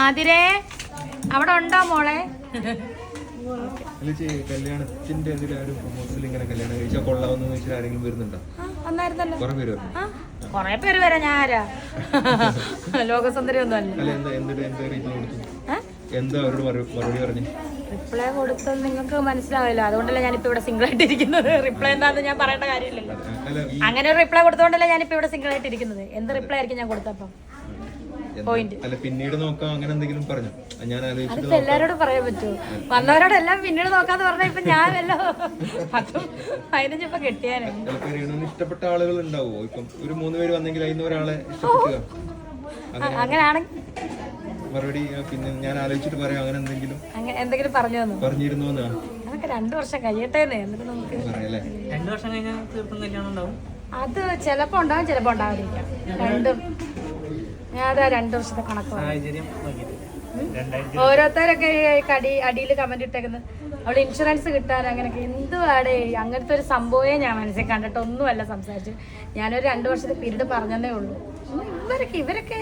ആതിരേ അവിടെ ഉണ്ടോ മോളെ? കല്യാണത്തിന്റെ ഒരു പ്രൊമോഷനിൽ ഇങ്ങനെ കല്യാണം കഴിച്ചാൽ കൊള്ളാവുന്ന വെച്ചാൽ ആരെങ്കിലും വരുന്നുണ്ടോ? വന്നായിരുന്നല്ലോ. കുറെ പേര് കൊറേ പേര് വരാം. ഞാൻ ആരാ? ലോകസുന്ദരി എന്താ അവരോട് മറുപടി പറഞ്ഞു? റിപ്ലൈ കൊടുത്തത് നിങ്ങൾക്ക് മനസ്സിലാവില്ല. അതുകൊണ്ടല്ലേ ഞാനിപ്പോ ഇവിടെ സിംഗിൾ ആയിട്ട് ഇരിക്കുന്നത് റിപ്ലൈ എന്താണെന്ന് ഞാൻ പറയേണ്ട കാര്യമില്ലല്ലോ. അങ്ങനെ ഒരു റിപ്ലൈ കൊടുത്തോണ്ടല്ലേ ഞാനിപ്പോ ഇവിടെ സിംഗിൾ ആയിട്ട് ഇരിക്കുന്നത് എന്ത് റിപ്ലൈ ആയിരിക്കും ഞാൻ കൊടുത്തപ്പം? എന്താ- അല്ല പിന്നീട് നോക്കാം അങ്ങനെ എന്തെങ്കിലും പറഞ്ഞു? ഞാൻ ആലോചിച്ചിട്ട് അതിപ്പോ എല്ലാരോടും പറയാൻ പറ്റുമോ വന്നവരോടെല്ലാം പിന്നീട് നോക്കാന്ന് പറഞ്ഞ ഇപ്പൊ ഞാൻ വല്ലോ പത്തും പതിനഞ്ചിപ്പോ കെട്ടിയാനെ ചിലപ്പോ ഇഷ്ടപ്പെട്ട ആളുകൾ ഉണ്ടാവുമോ ഇപ്പം ഒരു മൂന്ന് പേര് വന്നെങ്കിൽ അതിന് ഒരാളെ ഇഷ്ടപ്പെടുക അങ്ങനെയാണെങ്കിൽ മറുപടി പിന്നെ ഞാൻ ആലോചിച്ചിട്ട് പറയാം അങ്ങനെ എന്തെങ്കിലും അങ്ങനെ എന്തെങ്കിലും പറഞ്ഞു പറഞ്ഞിരുന്നു അതൊക്കെ രണ്ടു വർഷം കഴിയട്ടെ എന്നിട്ട് നമുക്ക് പറയല്ലേ. രണ്ടു വർഷം കഴിഞ്ഞാൽ ഉണ്ടാവും. അത് ചിലപ്പോ ഉണ്ടാവും ചിലപ്പോ ഉണ്ടാവില്ല രണ്ടും. രണ്ടു വർഷത്തെ കണക്ക് ഓരോരുത്തരൊക്കെ കടി അടിയിൽ കമന്റ് ഇട്ടേക്കുന്നത് അവൾ ഇൻഷുറൻസ് കിട്ടാൻ അങ്ങനെയൊക്കെ എന്തുവാടേ? അങ്ങനത്തെ ഒരു സംഭവമേ ഞാൻ മനസ്സിൽ കണ്ടിട്ട് ഒന്നുമല്ല സംസാരിച്ചു ഞാനൊരു രണ്ടു വർഷത്തെ പിരീഡ് പറഞ്ഞതേ ഉള്ളൂ. ഇവരൊക്കെ ഇവരൊക്കെ